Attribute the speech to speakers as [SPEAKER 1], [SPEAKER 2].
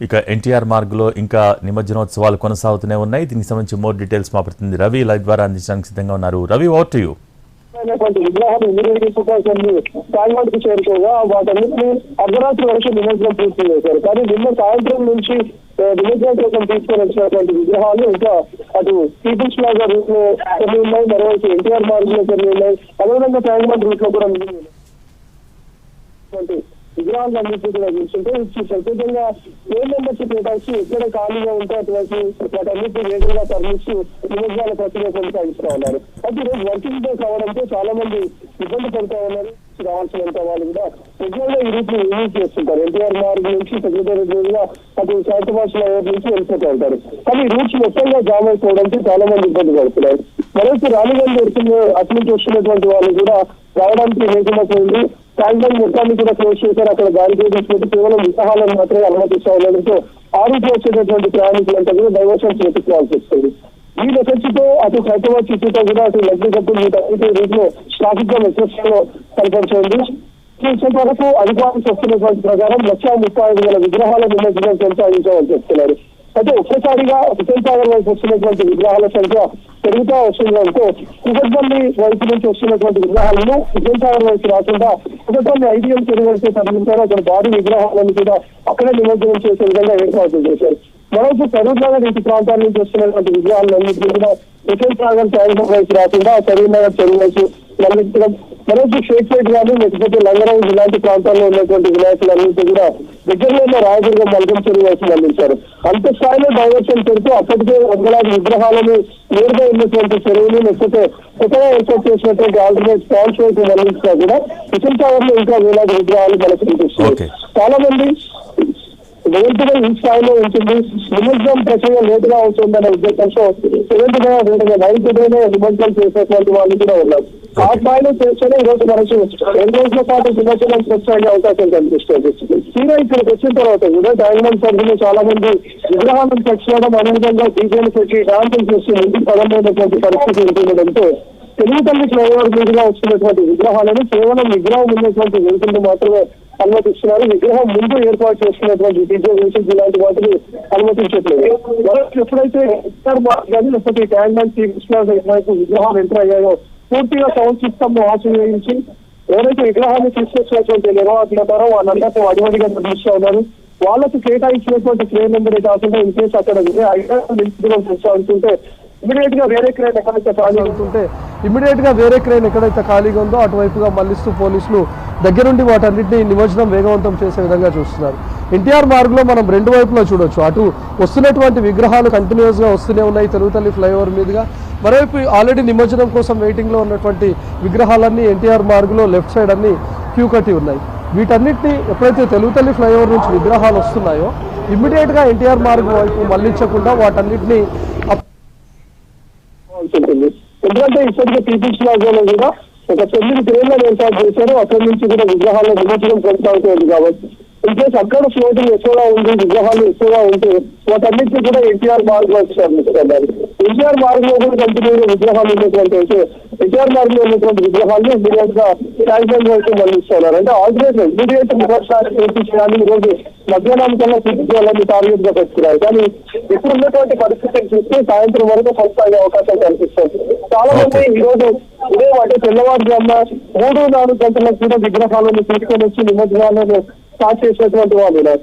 [SPEAKER 1] ఇక ఎన్టీఆర్ మార్గ్లో ఇంకా నిమజ్జనోత్సవాలు కొనసాగుతూనే ఉన్నాయి. దీనికి సంబంధించి మోర్ డీటెయిల్స్ మా ప్రతినిధి రవి లైవ్ ద్వారా అందించడానికి సిద్ధంగా ఉన్నారు. రవి ఓవర్ టు యూ
[SPEAKER 2] విగ్రహాలు ఊరేగింపుకోవాల్సింది ట్యాంక్మెంట్ చేరుకోగా వాటన్నింటినీ అర్ధరాత్రి వరకు నిమజ్జనం పూర్తి చేశారు. కానీ నిన్న సాయంత్రం నుంచి నిమజ్జనం కోసం తీసుకొని వచ్చినటువంటి విగ్రహాలు ఇంకా అటు పీపుల్స్ ప్లాజా రూట్లో కొన్ని ఉన్నాయి మరోవైపు ఎన్టీఆర్ మార్గ్లో కొన్ని ఉన్నాయి. అదేవిధంగా ట్యాంక్మెంట్ రూట్లో కూడా విగ్రహాలు ఉన్నాయి. అన్నింటినీ కూడా చూస్తుంటే ఇది ప్రత్యేకంగా ఏ మెంబర్స్ కేటాయించి ఎక్కడ ఖాళీగా ఉంటే అటువంటి వాటన్నిటిని వేగంగా తరలిస్తూ నిమజ్జనాల ప్రక్రియ కొనసాగిస్తూ ఉన్నారు అయితే ఈరోజు వర్కింగ్ డే కావడంతో చాలా మంది ఇబ్బంది పడుతూ ఉన్నారు రావాల్సినంత వాళ్ళు కూడా రెగ్యులర్ ఈ రూట్ యూజ్ చేస్తుంటారు ఎన్టీఆర్ మార్గ్ నుంచి సెక్రటరీ మీదుగా అటు శాంతభాష రోడ్ నుంచి వెళ్ళిపోతూ ఉంటారు కానీ రూట్స్ మొత్తంగా జామ్ అయిపోవడంతో చాలా మంది ఇబ్బంది పడుతున్నారు మరోసారి రాణిగంజ్ వస్తుంది అటు నుంచి వస్తున్నటువంటి వాళ్ళు కూడా రావడానికి లేకుండా పోయింది ట్యాంక్ మొత్తాన్ని కూడా క్లోజ్ చేశారు. అక్కడ దాడి చేసినట్టు కేవలం విగ్రహాలను మాత్రమే అనుమతిస్తా ఉండడంతో ఆ వచ్చేటటువంటి ప్రయాణికులంతా కూడా డైవర్షన్ చేపించుకోవాల్సి వస్తుంది. ఈ ఎఫెక్ట్తో అటు హైదరాబాద్ చుట్టూతో కూడా అటు లగ్జరీ కప్పుడు వీటన్నిటి రూట్లో ట్రాఫిక్ జామ్ ఎక్కువ కనపడుతుంది ఇంత వరకు అధికారులు చెప్తున్నటువంటి ప్రకారం లక్ష ముప్పై ఐదు వేల విగ్రహాల నిమజ్జనం కొనసాగించాలని చెప్తున్నారు. అయితే ఒక్కసారిగా హుసేన్ సాగర్ వైపు వస్తున్నటువంటి విగ్రహాల సంఖ్య పెరుగుతూ వస్తుందంటే కుకట్పల్లి వైపు నుంచి వస్తున్నటువంటి విగ్రహాలను హుసేన్ సాగర్ వైపు రాకుండా కుకట్పల్లి ఐడియల్ చెరువు వైపు తరలించారు అక్కడ భారీ విగ్రహాలను కూడా అక్కడే నిమజ్జనం చేసే విధంగా ఏర్పాట్లు చేశారు. మరోవైపు కరూర్ నగర్ ఇంటి ప్రాంతాల నుంచి వస్తున్నటువంటి విగ్రహాలన్నింటినీ కూడా హుసేన్ సాగర్ ట్యాంక్ వైపు రాకుండా కరీం నగర్ చెరువు వైపు మళ్ళించడం మరోవైపు షేక్ పేట్ కానీ లేకపోతే లంగరావు ఇలాంటి ప్రాంతాల్లో ఉన్నటువంటి వినాయకులన్నింటినీ కూడా దగ్గరలో ఉన్న రాయదుర్గం మల్కం చెరువు వైపు మళ్ళించారు అంత స్థాయిలో డైవర్షన్ పెడుతూ అప్పటికే వందలాది విగ్రహాలను నేరుగా ఉన్నటువంటి చెరువులు లేకపోతే కొత్తగా ఏర్పాటు చేసినటువంటి ఆల్టర్నేట్ స్పాన్స్ వైపు మళ్ళించినా కూడా హుసేన్ సాగర్లో ఇంకా వేలాది విగ్రహాలు మనకు కనిపిస్తున్నాయి. చాలా మంది నిరంతరం ఈ స్థాయిలో ఉంటుంది. నిమజ్జనం ప్రక్రియ లేటుగా అవుతుందనే ఉద్దేశంతో సెవెంత్గా వేడుక నైన్త్ డేనే నిమజ్జనం చేసేటువంటి వాళ్ళు కూడా ఉన్నారు. ఆ స్థాయిలో చేస్తేనే ఈ రోజు మనకు రెండు రోజుల పాటు నిమజ్జనం కొనసాగే అవకాశం కనిపిస్తుంది. తీరా ఇక్కడికి వచ్చిన తర్వాత కూడా డైమండ్ పరిధిలో చాలా మంది విగ్రహాలను తెచ్చుకోవడం అదేవిధంగా డీజేలు పెట్టి డాన్సులు చేసి ముందుకు పదమైనటువంటి పరిస్థితి ఉంటుండడంతో తెలుగు తల్లి ఫ్లైఓవర్ మీదుగా వచ్చినటువంటి విగ్రహాలను కేవలం విగ్రహం ఉన్నటువంటి వెళ్తుంది మాత్రమే అనుమతిస్తున్నారు. విగ్రహం ముందు ఏర్పాటు చేస్తున్నటువంటి డీజే మ్యూజిక్ ఇలాంటి వాటిని అనుమతించట్లేదు. మరొకటి ఎప్పుడైతే ఎస్ఆర్ మార్క్ కానీ లేకపోతే ట్యాంక్ బండ్ వైపు విగ్రహాలు ఎంటర్ అయ్యాయో పూర్తిగా సౌండ్ సిస్టమ్ ఆశ్రయించి ఎవరైతే విగ్రహాన్ని తీసుకొచ్చినటువంటి నిర్వాహకులున్నారో వాళ్ళందరితో అడివడిగా నిర్మిస్తూ ఉన్నారు. వాళ్ళకు కేటాయించినటువంటి క్రేన్ నెంబర్ కాకుండా ఇన్కేస్ అక్కడ నిలిచిపోవడం చేస్తూ ఉంటుంటే ఇమీడియట్గా వేరే క్రేన్ ఎక్కడైతే ఖాళీ
[SPEAKER 3] అవుతుంటే ఇమీడియట్గా వేరే క్రేన్ ఎక్కడైతే ఖాళీగా ఉందో అటువైపుగా మళ్ళిస్తూ పోలీసులు దగ్గరుండి వాటన్నింటినీ నిమజ్జనం వేగవంతం చేసే విధంగా చూస్తున్నారు. ఎన్టీఆర్ మార్గంలో మనం రెండు వైపులా చూడొచ్చు. అటు వస్తున్నటువంటి విగ్రహాలు కంటిన్యూస్గా వస్తూనే ఉన్నాయి. తెలుగుతల్లి ఫ్లైఓవర్ మీదుగా. మరోవైపు ఆల్రెడీ నిమజ్జనం కోసం వెయిటింగ్లో ఉన్నటువంటి విగ్రహాలన్నీ ఎన్టీఆర్ మార్గ్లో లెఫ్ట్ సైడ్ అన్ని క్యూ కట్టి ఉన్నాయి. వీటన్నిటిని ఎప్పుడైతే తెలుగుతల్లి ఫ్లైఓవర్ నుంచి విగ్రహాలు వస్తున్నాయో ఇమ్మీడియట్గా ఎన్టీఆర్ మార్గ్ వైపు మళ్ళించకుండా వాటన్నిటిని
[SPEAKER 2] ఎందుకంటే ఇప్పటికే పీపుల్స్ ప్లాజాలో కూడా ఒక తొమ్మిది ట్రైన్లను ఏర్పాటు చేశారు అక్కడి నుంచి కూడా విగ్రహాల నిమజ్జనం కొనసాగుతుంది కాబట్టి. ఇన్ కేసు అక్కడ ఫ్లోటింగ్ ఎక్కువగా ఉంది విగ్రహాలు ఎక్కువగా ఉంటే వాటన్నిటిని కూడా ఎన్టీఆర్ మార్గం లో వచ్చారు ఎన్టీఆర్ మార్గంలో కూడా కంటిన్యూగా విగ్రహాలు ఉన్నటువంటి అయితే ఎన్టీఆర్ మార్గంలో ఉన్నటువంటి విగ్రహాలను ఇమీడియట్గా ట్యాంక్ వైపు మళ్ళిస్తున్నారు అంటే ఆల్టర్నేట్ ఇమీడియట్ నిమజ్జనాన్ని చేయించడానికి ఈ రోజు మధ్యాహ్నం కన్నా పూర్తి చేయాలని టార్గెట్గా పెట్టుకున్నారు. కానీ ఇప్పుడు ఉన్నటువంటి పరిస్థితిని చూస్తే సాయంత్రం వరకు కొనసాగే అవకాశం కనిపిస్తుంది చాలా మంది. ఈ రోజు ఉదయం అంటే తెల్లవారుజామున మూడు నాలుగు గంటలకు కూడా విగ్రహాలను తీసుకొని వచ్చి నిమజ్జనాలను స్టార్ట్ చేసినటువంటి వాళ్ళు